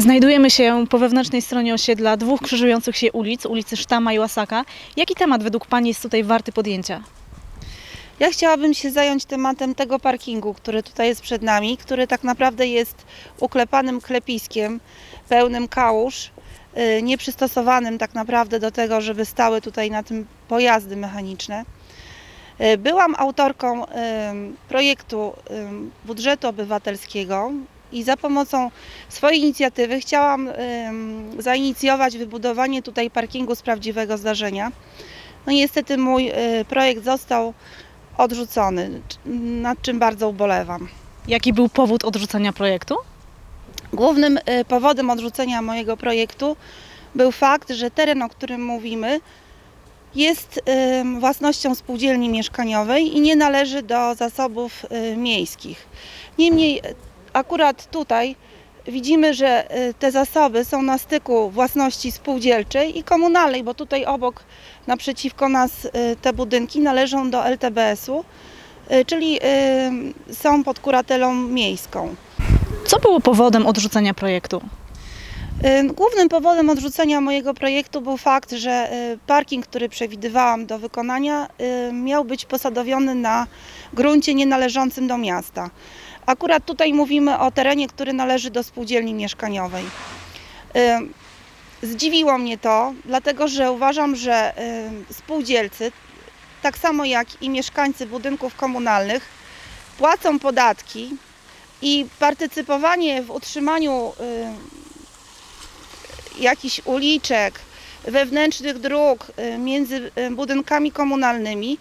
Znajdujemy się po wewnętrznej stronie osiedla dwóch krzyżujących się ulic, ulicy Sztama i Łasaka. Jaki temat według Pani jest tutaj warty podjęcia? Ja chciałabym się zająć tematem tego parkingu, który tutaj jest przed nami, który tak naprawdę jest uklepanym klepiskiem, pełnym kałuż, y, nieprzystosowanym tak naprawdę do tego, żeby stały tutaj na tym pojazdy mechaniczne. Y, Byłam autorką projektu budżetu obywatelskiego i za pomocą swojej inicjatywy chciałam ym, zainicjować wybudowanie tutaj parkingu z prawdziwego zdarzenia. No niestety mój y, projekt został odrzucony, nad czym bardzo ubolewam. Jaki był powód odrzucenia projektu? Głównym y, powodem odrzucenia mojego projektu był fakt, że teren, o którym mówimy, jest y, własnością spółdzielni mieszkaniowej i nie należy do zasobów y, miejskich. Niemniej akurat tutaj widzimy, że y, te zasoby są na styku własności spółdzielczej i komunalnej, bo tutaj obok naprzeciwko nas y, te budynki należą do LTBS-u, y, czyli są pod kuratelą miejską. Co było powodem odrzucenia projektu? Głównym powodem odrzucenia mojego projektu był fakt, że parking, który przewidywałam do wykonania, miał być posadowiony na gruncie nienależącym do miasta. Akurat tutaj mówimy o terenie, który należy do spółdzielni mieszkaniowej. Y, Zdziwiło mnie to, dlatego że uważam, że y, spółdzielcy, tak samo jak i mieszkańcy budynków komunalnych, płacą podatki i partycypowanie w utrzymaniu y, jakichś uliczek, wewnętrznych dróg między budynkami komunalnymi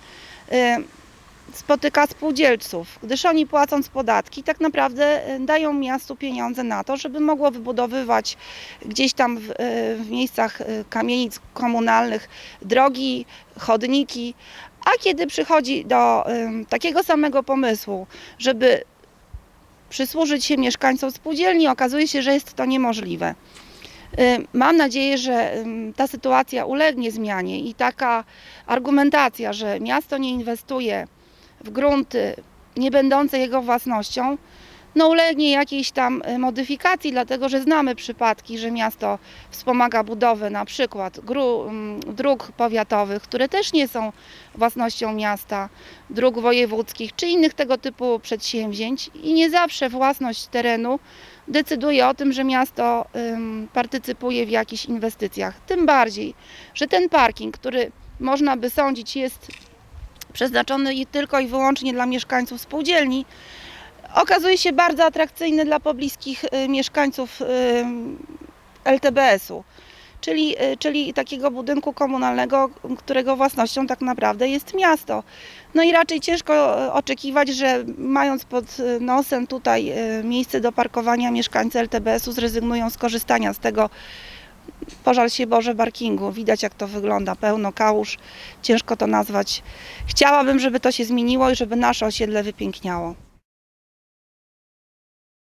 spotyka spółdzielców, gdyż oni płacąc podatki tak naprawdę y, dają miastu pieniądze na to, żeby mogło wybudowywać gdzieś tam w, y, w miejscach y, kamienic komunalnych drogi, chodniki, a kiedy przychodzi do takiego samego pomysłu, żeby przysłużyć się mieszkańcom spółdzielni, okazuje się, że jest to niemożliwe. Mam nadzieję, że ta sytuacja ulegnie zmianie i taka argumentacja, że miasto nie inwestuje w grunty nie będące jego własnością, no ulegnie jakiejś tam y, modyfikacji, dlatego że znamy przypadki, że miasto wspomaga budowę na przykład ym, dróg powiatowych, które też nie są własnością miasta, dróg wojewódzkich czy innych tego typu przedsięwzięć i nie zawsze własność terenu decyduje o tym, że miasto partycypuje w jakichś inwestycjach. Tym bardziej, że ten parking, który można by sądzić jest przeznaczony tylko i wyłącznie dla mieszkańców spółdzielni, okazuje się bardzo atrakcyjny dla pobliskich y, mieszkańców ym, LTBS-u. Czyli, y, czyli takiego budynku komunalnego, którego własnością tak naprawdę jest miasto. No i raczej ciężko y, oczekiwać, że mając pod y, nosem tutaj y, miejsce do parkowania mieszkańcy LTBS-u zrezygnują z korzystania z tego, pożal się Boże, parkingu. Widać jak to wygląda, pełno kałuż, ciężko to nazwać. Chciałabym, żeby to się zmieniło i żeby nasze osiedle wypiękniało.